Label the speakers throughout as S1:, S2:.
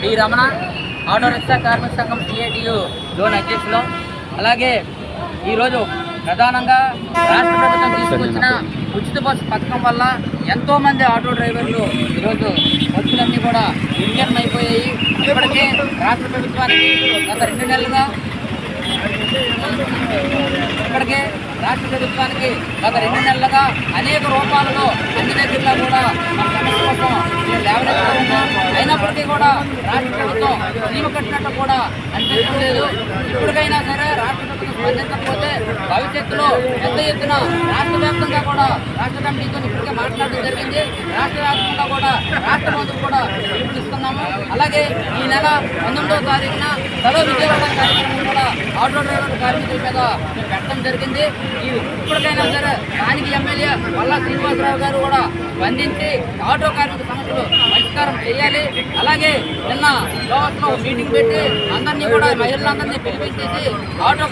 S1: D Ramana auto rickshaw కార్మిక సంఘం CITU zone అధ్యక్షులు. అలాగే ఈరోజు ప్రధానంగా రాష్ట్ర ప్రభుత్వం తీసుకొచ్చిన ఉచిత బస్సు పథకం వల్ల ఎంతోమంది ఆటో డ్రైవర్లు ఈరోజు బస్సులన్నీ కూడా ఇంజన్ అయిపోయాయి ఇప్పటికే రాష్ట్ర ప్రభుత్వానికి గత రెండు నెలలుగా ఇప్పటికే రాష్ట్ర ప్రభుత్వానికి గత రెండు నెలలుగా అనేక రూపాలలో అన్ని దగ్గరలో కూడా మన సమస్య కోసం లేవనెత్తుతూ కూడా రాష్ట్ర ప్రభుత్వం నియమ కట్టినట్టు కూడా అనిపించడం లేదు. ఇప్పటికైనా సరే రాష్ట్ర ప్రభుత్వం స్పందించకపోతే భవిష్యత్తులో పెద్ద ఎత్తున రాష్ట్ర వ్యాప్తంగా కూడా రాష్ట్ర కమిటీతో ఇప్పటికే మాట్లాడడం జరిగింది. రాష్ట్ర వ్యాప్తంగా కూడా రాష్ట్ర మంత్రులు కూడా పిలుపునిస్తున్నాము. అలాగే ఈ నెల పంతొమ్మిదవ తారీఖున చలో విజయవాడ కార్యక్రమం కూడా ఆటో డ్రైవర్ కార్మికుల మీద మేము పెట్టడం జరిగింది. ఈ ఇప్పటికైనా సరే స్థానిక ఎమ్మెల్యే వల్లా శ్రీనివాసరావు గారు కూడా స్పందించి ఆటో కార్మిక సమస్యలు పరిష్కారం చేయాలి. అలాగే నిన్న లోకస్లో మీటింగ్ పెట్టి అందరినీ కూడా మహిళలందరినీ పిలిపించేసి ఆటో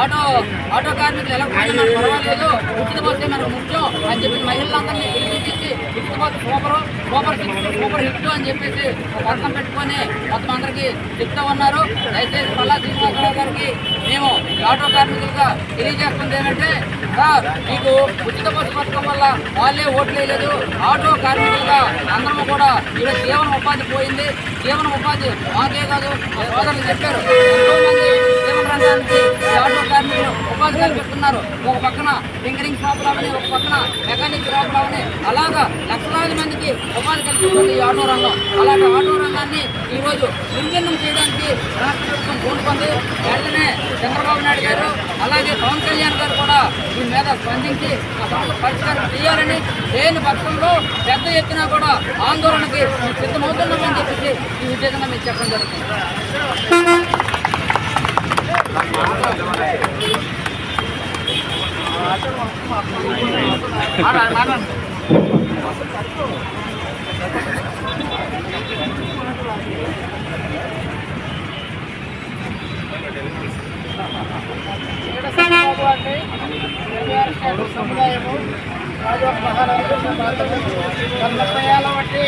S1: ఆటో ఆటో కార్మికులు ఎలా కూర్చున్నా పర్వాలేదు. ఉచిత బస్సే మనకు ముఖ్యం అని చెప్పి మహిళలందరినీ పిలిపించేసి ఉచిత bus super super six super hit అని చెప్పేసి ఒక పథకం పెట్టుకొని మొత్తం అందరికీ చెప్తా ఉన్నారు. దయచేసి మళ్ళా శ్రీనివాసరావు గారికి మేము ఆటో కార్మికులుగా తెలియజేస్తుంది ఏంటంటే సార్ మీకు ఉచిత బస్సు పథకం వల్ల వాళ్ళే ఓట్లు వేయలేదు. ఆటో కార్మికులుగా అందరము కూడా ఈరోజు జీవన ఉపాధి పోయింది. జీవన ఉపాధి మాకే కాదు మా సోదరులు చెప్పారు. మంది జీవన రంగానికి ఆటో కార్మికులు ఉపాధి కల్పిస్తున్నారు. ఒక పక్కన టింకరింగ్ షాపులు అవని ఒక పక్కన మెకానిక్ షాపులు అవని అలాగా లక్షలాది మందికి ఉపాధి కల్పిస్తుంది ఈ ఆటో రంగం. అలాగే ఆటో రంగాన్ని ఈరోజు విభిన్నం చేయడానికి రాష్ట్ర ప్రభుత్వం పూనుకుంది. వెంటనే చంద్రబాబు నాయుడు గారు అలాగే పవన్ కళ్యాణ్ గారు కూడా దీని మీద స్పందించి ఆ సమస్య పరిష్కారం చేయాలని లేని పక్షంలో పెద్ద ఎత్తున కూడా ఆందోళనకి సిద్ధమవుతున్నామని చెప్పేసి ఈ ఉద్దేశంగా మేము చెప్పడం జరుగుతుంది మాట్లాడండి, మాట్లాడండి.
S2: ఇక్కడ సమాజం అంటే ఎన్టీఆర్ స్టేట్ సముదాయము రాజోగ మహారాజు మాత్రమే గత ఏళ్ళ బట్టి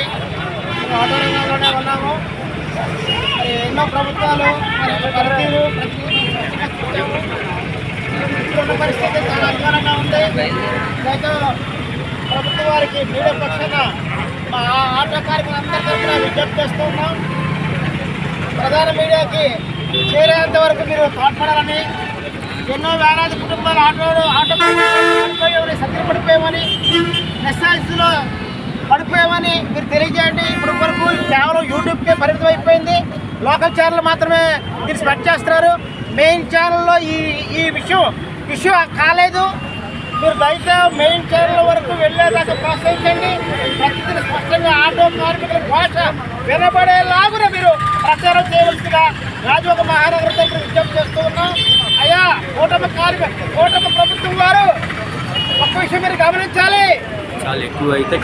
S2: మేము ఆటో రంగంలోనే ఉన్నాము మరి ఎన్నో ప్రభుత్వాలు మరి ఇప్పుడున్న పరిస్థితి చాలా అధ్వానంగా ఉంది గత ప్రభుత్వ వారికి మీడియా పక్షాన మా ఆటో కార్మికులందరి తరఫున విజ్ఞప్తి చేస్తూ ఉన్నాం ప్రధాన మీడియాకి చేరేంత వరకు మీరు తోడ్పడాలని ఎన్నో వేలాది కుటుంబాలు ఆటో ఆటో పడిపోయామని సత్యం పడిపోయామని నెస్టాలజీలో పడిపోయామని మీరు తెలియజేయండి. ఇప్పుడు వరకు కేవలం యూట్యూబ్కే పరిమితం అయిపోయింది. లోకల్ ఛానల్ మాత్రమే మీరు స్ప్రెడ్ చేస్తున్నారు. మెయిన్ ఛానల్లో ఈ ఈ విషయం ఇష్యూ కాలేదు. మీరు బయట మెయిన్ ఛానల్ వరకు వెళ్ళేదాకా ప్రోత్సహించండి. ప్రతిదిన స్పష్టంగా ఆటో కార్మికుల భాష వినబడేలాగున మీరు ప్రచారం చేయవలసిగా రాజోగ మహానగరం దగ్గర విజ్ఞప్తి చేస్తూ ఉన్నాం. అయ్యా కూటమి కార్మిక కూటమి ప్రభుత్వం వారు ఒక్క విషయం మీరు గమనించాలి.
S3: చాలా ఎక్కువ అయితే